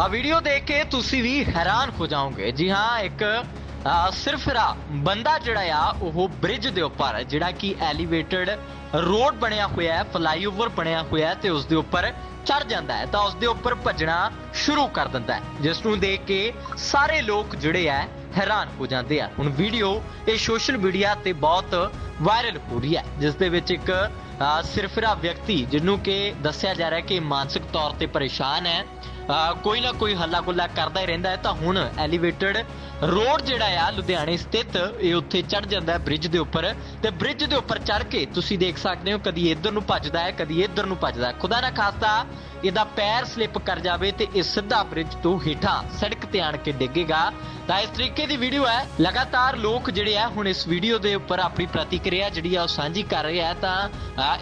ਆ ਵੀਡੀਓ ਦੇਖ ਕੇ ਤੁਸੀਂ ਵੀ ਹੈਰਾਨ ਹੋ ਜਾਓਗੇ। ਜੀ ਹਾਂ ਇੱਕ ਅ, ਸਿਰਫਰਾ ਬੰਦਾ ਜਿਹੜਾ ਆ ਉਹ ਬ੍ਰਿਜ ਦੇ ਉੱਪਰ ਜਿਹੜਾ ਕਿ ਐਲੀਵੇਟਡ ਰੋਡ ਬਣਿਆ ਹੋਇਆ ਹੈ ਫਲਾਈਓਵਰ ਬਣਿਆ ਹੋਇਆ ਹੈ ਤੇ ਉਸ ਦੇ ਉੱਪਰ ਚੜ ਜਾਂਦਾ ਹੈ। ਤਾਂ ਉਸ ਦੇ ਉੱਪਰ ਭੱਜਣਾ ਸ਼ੁਰੂ ਕਰ ਦਿੰਦਾ ਹੈ। ਜਿਸ ਨੂੰ ਦੇਖ ਕੇ ਸਾਰੇ ਲੋਕ ਜਿਹੜੇ ਆ ਹੈਰਾਨ ਹੋ ਜਾਂਦੇ ਆ। ਹੁਣ ਵੀਡੀਓ ਇਹ ਸੋਸ਼ਲ ਮੀਡੀਆ ਤੇ ਬਹੁਤ ਵਾਇਰਲ ਹੋ ਰਹੀ ਹੈ। ਜਿਸ ਦੇ ਵਿੱਚ ਇੱਕ ਅ, ਸਿਰਫਰਾ ਵਿਅਕਤੀ ਜਿਹਨੂੰ ਕਿ ਦੱਸਿਆ ਜਾ ਰਿਹਾ ਹੈ ਕਿ ਮਾਨਸਿਕ ਤੌਰ ਤੇ ਪਰੇਸ਼ਾਨ ਹੈ ਕੋਈ ਨਾ ਕੋਈ ਹੱਲਾ ਗੁੱਲਾ ਕਰਦਾ ਹੀ ਰਹਿੰਦਾ ਹੈ। ਤਾਂ ਹੁਣ ਐਲੀਵੇਟਡ ਰੋਡ ਜਿਹੜਾ ਆ, ਲੁਧਿਆਣੇ ਸਥਿਤ, ਇਹ ਉੱਥੇ ਚੜ ਜਾਂਦਾ ਹੈ ਬ੍ਰਿਜ ਦੇ ਉੱਪਰ। ਤੇ ਬ੍ਰਿਜ ਦੇ ਉੱਪਰ ਚੜ ਕੇ ਤੁਸੀਂ ਦੇਖ ਸਕਦੇ ਹੋ, ਕਦੀ ਇੱਧਰ ਨੂੰ ਭੱਜਦਾ ਹੈ, ਕਦੀ ਇੱਧਰ ਨੂੰ ਭੱਜਦਾ ਹੈ। ਖੁਦਾ ਨਾ ਖਾਸਤਾ, ਇਹਦਾ ਪੈਰ ਸਲਿੱਪ ਕਰ ਜਾਵੇ ਤੇ ਇਹ ਸਿੱਧਾ ਬ੍ਰਿਜ ਤੋਂ ਹੇਠਾਂ ਸੜਕ ਤੇ ਆਣ ਕੇ ਡਿੱਗੇਗਾ। ਤਾਂ ਇਸ ਤਰੀਕੇ ਦੀ ਵੀਡੀਓ ਹੈ। ਲਗਾਤਾਰ ਲੋਕ ਜਿਹੜੇ ਆ, ਹੁਣ ਇਸ ਵੀਡੀਓ ਦੇ ਉੱਪਰ ਆਪਣੀ ਪ੍ਰਤੀਕਿਰਿਆ ਜਿਹੜੀ ਆ, ਉਹ ਸਾਂਝੀ ਕਰ ਰਹੇ ਆ। ਤਾਂ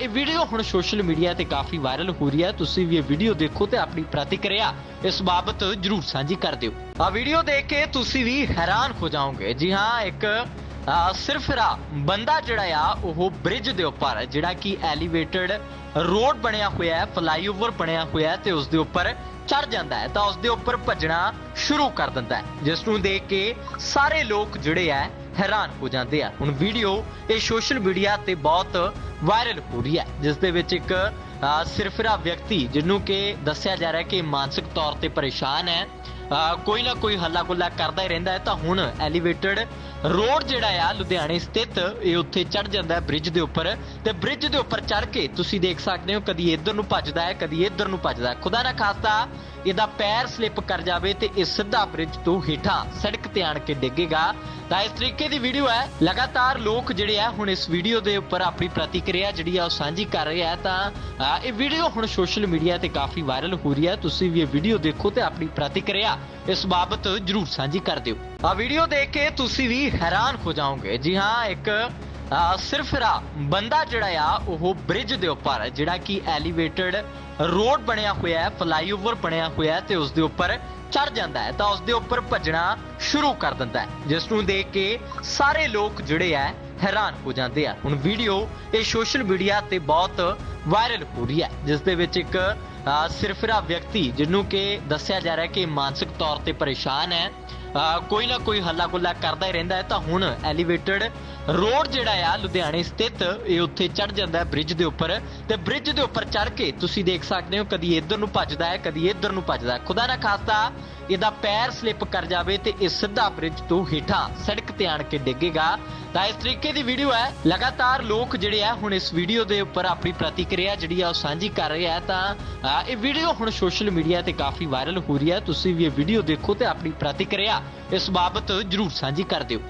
ਇਹ ਵੀਡੀਓ ਹੁਣ ਸੋਸ਼ਲ ਮੀਡੀਆ ਤੇ ਕਾਫੀ ਵਾਇਰਲ ਹੋ ਰਹੀ ਹੈ। ਤੁਸੀਂ ਵੀ ਇਹ ਵੀਡੀਓ ਦੇਖੋ ਤੇ ਆਪਣੀ ਪ੍ਰਤੀਕਿਰਿਆ ਇਸ ਬਾਬਤ ਜਰੂਰ ਸਾਂਝੀ ਕਰ ਦਿਓ। ਆ ਵੀਡੀਓ ਦੇਖ ਕੇ ਤੁਸੀਂ ਵੀ ਹੈਰਾਨ ਹੋ ਜਾਓਗੇ। ਜੀ ਹਾਂ ਇੱਕ ਅ, ਸਿਰਫਰਾ ਬੰਦਾ ਜਿਹੜਾ ਆ ਉਹ ਬ੍ਰਿਜ ਦੇ ਉੱਪਰ ਜਿਹੜਾ ਕਿ ਐਲੀਵੇਟਡ ਰੋਡ ਬਣਿਆ ਹੋਇਆ ਹੈ ਫਲਾਈਓਵਰ ਬਣਿਆ ਹੋਇਆ ਹੈ ਤੇ ਉਸ ਦੇ ਉੱਪਰ ਚੜ ਜਾਂਦਾ ਹੈ। ਤਾਂ ਉਸ ਦੇ ਉੱਪਰ ਭੱਜਣਾ ਸ਼ੁਰੂ ਕਰ ਦਿੰਦਾ ਹੈ। ਜਿਸ ਨੂੰ ਦੇਖ ਕੇ ਸਾਰੇ ਲੋਕ ਜਿਹੜੇ ਆ ਹੈਰਾਨ ਹੋ ਜਾਂਦੇ ਆ। ਹੁਣ ਵੀਡੀਓ ਇਹ ਸੋਸ਼ਲ ਮੀਡੀਆ ਤੇ ਬਹੁਤ ਵਾਇਰਲ ਹੋ ਰਹੀ ਹੈ। ਜਿਸ ਦੇ ਵਿੱਚ ਇੱਕ ਅ, ਸਿਰਫਰਾ ਵਿਅਕਤੀ ਜਿਹਨੂੰ ਕਿ ਦੱਸਿਆ ਜਾ ਰਿਹਾ ਹੈ ਕਿ ਮਾਨਸਿਕ ਤੌਰ ਤੇ ਪਰੇਸ਼ਾਨ ਹੈ ਅ, ਕੋਈ ਨਾ ਕੋਈ ਹੱਲਾ ਗੁੱਲਾ ਕਰਦਾ ਹੀ ਰਹਿੰਦਾ ਹੈ ਤਾਂ ਹੁਣ ਐਲੀਵੇਟਡ ਰੋਡ ਜਿਹੜਾ ਆ ਲੁਧਿਆਣੇ ਸਥਿਤ ਇਹ ਉੱਥੇ ਚੜ ਜਾਂਦਾ ਹੈ ਬ੍ਰਿਜ ਦੇ ਉੱਪਰ ਤੇ ਬ੍ਰਿਜ ਦੇ ਉੱਪਰ ਚੜ ਕੇ ਤੁਸੀਂ ਦੇਖ ਸਕਦੇ ਹੋ ਕਦੀ ਇੱਧਰ ਨੂੰ ਭੱਜਦਾ ਹੈ ਕਦੀ ਇੱਧਰ ਨੂੰ ਭੱਜਦਾ ਹੈ। ਖੁਦਾ ਨਾ ਖਾਸਤਾ ਇਹਦਾ ਪੈਰ ਸਲਿੱਪ ਕਰ ਜਾਵੇ ਤੇ ਇਹ ਸਿੱਧਾ ਬ੍ਰਿਜ ਤੋਂ ਹੇਠਾਂ ਸੜਕ ਤੇ ਆਣ ਕੇ ਡਿੱਗੇਗਾ। ਤਾਂ ਇਸ ਤਰੀਕੇ ਦੀ ਵੀਡੀਓ ਹੈ। ਲਗਾਤਾਰ ਲੋਕ ਜਿਹੜੇ ਆ, ਹੁਣ ਇਸ ਵੀਡੀਓ ਦੇ ਉੱਪਰ ਆਪਣੀ ਪ੍ਰਤੀਕਿਰਿਆ ਜਿਹੜੀ ਆ ਉਹ ਸਾਂਝੀ ਕਰ ਰਹੇ ਆ। ਤਾਂ ਇਹ ਵੀਡੀਓ ਹੁਣ ਸੋਸ਼ਲ ਮੀਡੀਆ ਤੇ ਕਾਫੀ ਵਾਇਰਲ ਹੋ ਰਹੀ ਹੈ। ਤੁਸੀਂ ਵੀ ਇਹ ਵੀਡੀਓ ਦੇਖੋ ਤੇ ਆਪਣੀ ਪ੍ਰਤੀਕਿਰਿਆ ਇਸ ਬਾਬਤ ਜਰੂਰ ਸਾਂਝੀ ਕਰ ਦਿਓ। ਆ ਵੀਡੀਓ ਦੇਖ ਕੇ ਤੁਸੀਂ ਵੀ ਹੈਰਾਨ ਹੋ ਜਾਓਗੇ। ਜੀ ਹਾਂ, ਇੱਕ ਅ, ਸਿਰਫਰਾ ਬੰਦਾ ਜਿਹੜਾ ਆ ਉਹ ਬ੍ਰਿਜ ਦੇ ਉੱਪਰ ਜਿਹੜਾ ਕਿ ਐਲੀਵੇਟਡ ਰੋਡ ਬਣਿਆ ਹੋਇਆ ਹੈ ਫਲਾਈਓਵਰ ਬਣਿਆ ਹੋਇਆ ਹੈ ਤੇ ਉਸ ਦੇ ਉੱਪਰ ਚੜ ਜਾਂਦਾ ਹੈ। ਤਾਂ ਉਸ ਦੇ ਉੱਪਰ ਭੱਜਣਾ ਸ਼ੁਰੂ ਕਰ ਦਿੰਦਾ ਹੈ। ਜਿਸ ਨੂੰ ਦੇਖ ਕੇ ਸਾਰੇ ਲੋਕ ਜਿਹੜੇ ਆ ਹੈਰਾਨ ਹੋ ਜਾਂਦੇ ਆ। ਹੁਣ ਵੀਡੀਓ ਇਹ ਸੋਸ਼ਲ ਮੀਡੀਆ ਤੇ ਬਹੁਤ ਵਾਇਰਲ ਹੋ ਰਹੀ ਹੈ। ਜਿਸ ਦੇ ਵਿੱਚ ਇੱਕ ਅ, ਸਿਰਫਰਾ ਵਿਅਕਤੀ ਜਿਹਨੂੰ ਕਿ ਦੱਸਿਆ ਜਾ ਰਿਹਾ ਹੈ ਕਿ ਮਾਨਸਿਕ ਤੌਰ ਤੇ ਪਰੇਸ਼ਾਨ ਹੈ ਕੋਈ ਨਾ ਕੋਈ ਹੱਲਾ ਗੁੱਲਾ ਕਰਦਾ ਹੀ ਰਹਿੰਦਾ ਹੈ। ਤਾਂ ਹੁਣ ਐਲੀਵੇਟਡ ਰੋਡ ਜਿਹੜਾ ਆ, ਲੁਧਿਆਣੇ ਸਥਿਤ, ਇਹ ਉੱਥੇ ਚੜ ਜਾਂਦਾ ਹੈ ਬ੍ਰਿਜ ਦੇ ਉੱਪਰ। ਤੇ ਬ੍ਰਿਜ ਦੇ ਉੱਪਰ ਚੜ ਕੇ ਤੁਸੀਂ ਦੇਖ ਸਕਦੇ ਹੋ, ਕਦੀ ਇੱਧਰ ਨੂੰ ਭੱਜਦਾ ਹੈ, ਕਦੀ ਇੱਧਰ ਨੂੰ ਭੱਜਦਾ ਹੈ। ਖੁਦਾ ਨਾ ਖਾਸਤਾ, ਇਹਦਾ ਪੈਰ ਸਲਿੱਪ ਕਰ ਜਾਵੇ ਤੇ ਇਹ ਸਿੱਧਾ ਬ੍ਰਿਜ ਤੋਂ ਹੇਠਾਂ ਸੜਕ ਤੇ ਆਣ ਕੇ ਡਿੱਗੇਗਾ। ਤਾਂ ਇਸ ਤਰੀਕੇ ਦੀ ਵੀਡੀਓ ਹੈ। ਲਗਾਤਾਰ ਲੋਕ ਜਿਹੜੇ ਆ, ਹੁਣ ਇਸ ਵੀਡੀਓ ਦੇ ਉੱਪਰ ਆਪਣੀ ਪ੍ਰਤੀਕਿਰਿਆ ਜਿਹੜੀ ਆ, ਉਹ ਸਾਂਝੀ ਕਰ ਰਹੇ ਆ। ਤਾਂ ਇਹ ਵੀਡੀਓ ਹੁਣ ਸੋਸ਼ਲ ਮੀਡੀਆ ਤੇ ਕਾਫੀ ਵਾਇਰਲ ਹੋ ਰਹੀ ਹੈ। ਤੁਸੀਂ ਵੀ ਇਹ ਵੀਡੀਓ ਦੇਖੋ ਤੇ ਆਪਣੀ ਪ੍ਰਤੀਕਿਰਿਆ ਇਸ ਬਾਬਤ ਜਰੂਰ ਸਾਂਝੀ ਕਰ ਦਿਓ।